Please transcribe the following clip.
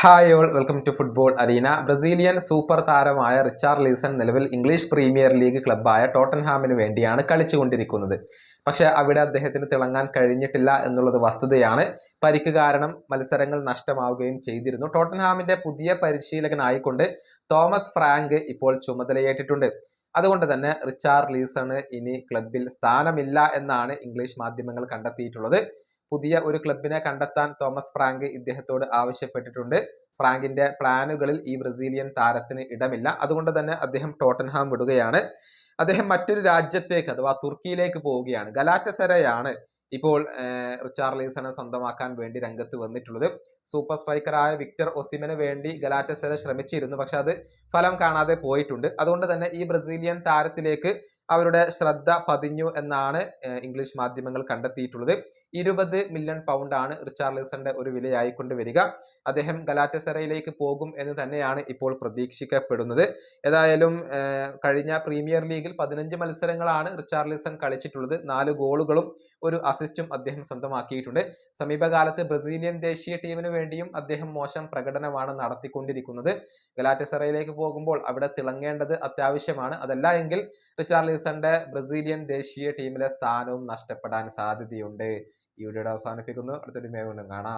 Hi all welcome to football arena Brazilian super താരമായ Richarlison നിലവിൽ English premier league ക്ലബ്ബായ ടോട്ടൻഹാമിന് വേണ്ടിയാണ് കളിച്ചുകൊണ്ടിരിക്കുന്നത്. പക്ഷെ അവിടെ അദ്ദേഹത്തിന് തിളങ്ങാൻ കഴിഞ്ഞിട്ടില്ല എന്നുള്ളത് വസ്തുതയാണ്. പരിക്ക് കാരണം മത്സരങ്ങൾ നഷ്ടമാവുകയും ചെയ്തിരുന്നു. ടോട്ടൻഹാമിന്റെ പുതിയ പരിശീലകനായിക്കൊണ്ട് തോമസ് ഫ്രാങ്ക് ഇപ്പോൾ ചുമതലയേറ്റിട്ടുണ്ട്. അതുകൊണ്ട് തന്നെ റിച്ചാർഡ് ലീസണ് ഇനി ക്ലബിൽ സ്ഥാനമില്ല എന്നാണ് ഇംഗ്ലീഷ് മാധ്യമങ്ങൾ കണ്ടെത്തിയിട്ടുള്ളത്. പുതിയ ഒരു ക്ലബിനെ കണ്ടെത്താൻ തോമസ് ഫ്രാങ്ക് ഇദ്ദേഹത്തോട് ആവശ്യപ്പെട്ടിട്ടുണ്ട്. ഫ്രാങ്കിന്റെ പ്ലാനുകളിൽ ഈ ബ്രസീലിയൻ താരത്തിന് ഇടമില്ല. അതുകൊണ്ട് തന്നെ അദ്ദേഹം ടോട്ടൻഹാം വിടുകയാണ്. അദ്ദേഹം മറ്റൊരു രാജ്യത്തേക്ക് അഥവാ തുർക്കിയിലേക്ക് പോവുകയാണ്. ഗലാറ്റസെറയാണ് ഇപ്പോൾ റിച്ചാർലീസനെ സ്വന്തമാക്കാൻ വേണ്ടി രംഗത്ത് വന്നിട്ടുള്ളത്. സൂപ്പർ സ്ട്രൈക്കറായ വിക്ടർ ഒസിമിന് വേണ്ടി ഗലാറ്റസെറ ശ്രമിച്ചിരുന്നു. പക്ഷെ അത് ഫലം കാണാതെ പോയിട്ടുണ്ട്. അതുകൊണ്ട് തന്നെ ഈ ബ്രസീലിയൻ താരത്തിലേക്ക് അവരുടെ ശ്രദ്ധ പതിഞ്ഞു എന്നാണ് ഇംഗ്ലീഷ് മാധ്യമങ്ങൾ കണ്ടെത്തിയിട്ടുള്ളത്. ഇരുപത് മില്യൺ പൗണ്ടാണ് റിച്ചാർലിസന്റെ ഒരു വിലയായിക്കൊണ്ട് വരിക അദ്ദേഹം ഗലാറ്റസെറയിലേക്ക് പോകും എന്ന് തന്നെയാണ് ഇപ്പോൾ പ്രതീക്ഷിക്കപ്പെടുന്നത്. ഏതായാലും കഴിഞ്ഞ പ്രീമിയർ ലീഗിൽ പതിനഞ്ച് മത്സരങ്ങളാണ് റിച്ചാർലിസൺ കളിച്ചിട്ടുള്ളത്. നാല് ഗോളുകളും ഒരു അസിസ്റ്റും അദ്ദേഹം സ്വന്തമാക്കിയിട്ടുണ്ട്. സമീപകാലത്ത് ബ്രസീലിയൻ ദേശീയ ടീമിന് വേണ്ടിയും അദ്ദേഹം മോശം പ്രകടനമാണ് നടത്തിക്കൊണ്ടിരിക്കുന്നത്. ഗലാറ്റസെറയിലേക്ക് പോകുമ്പോൾ അവിടെ തിളങ്ങേണ്ടത് അത്യാവശ്യമാണ്. അതല്ല എങ്കിൽ റിച്ചാർലിസന്റെ ബ്രസീലിയൻ ദേശീയ ടീമിലെ സ്ഥാനവും നഷ്ടപ്പെടാൻ സാധ്യതയുണ്ട്. ഈ വീഡിയോയുടെ അവസാനിപ്പിക്കുന്നു. അടുത്തൊരു മേ വീണ്ടും കാണാം.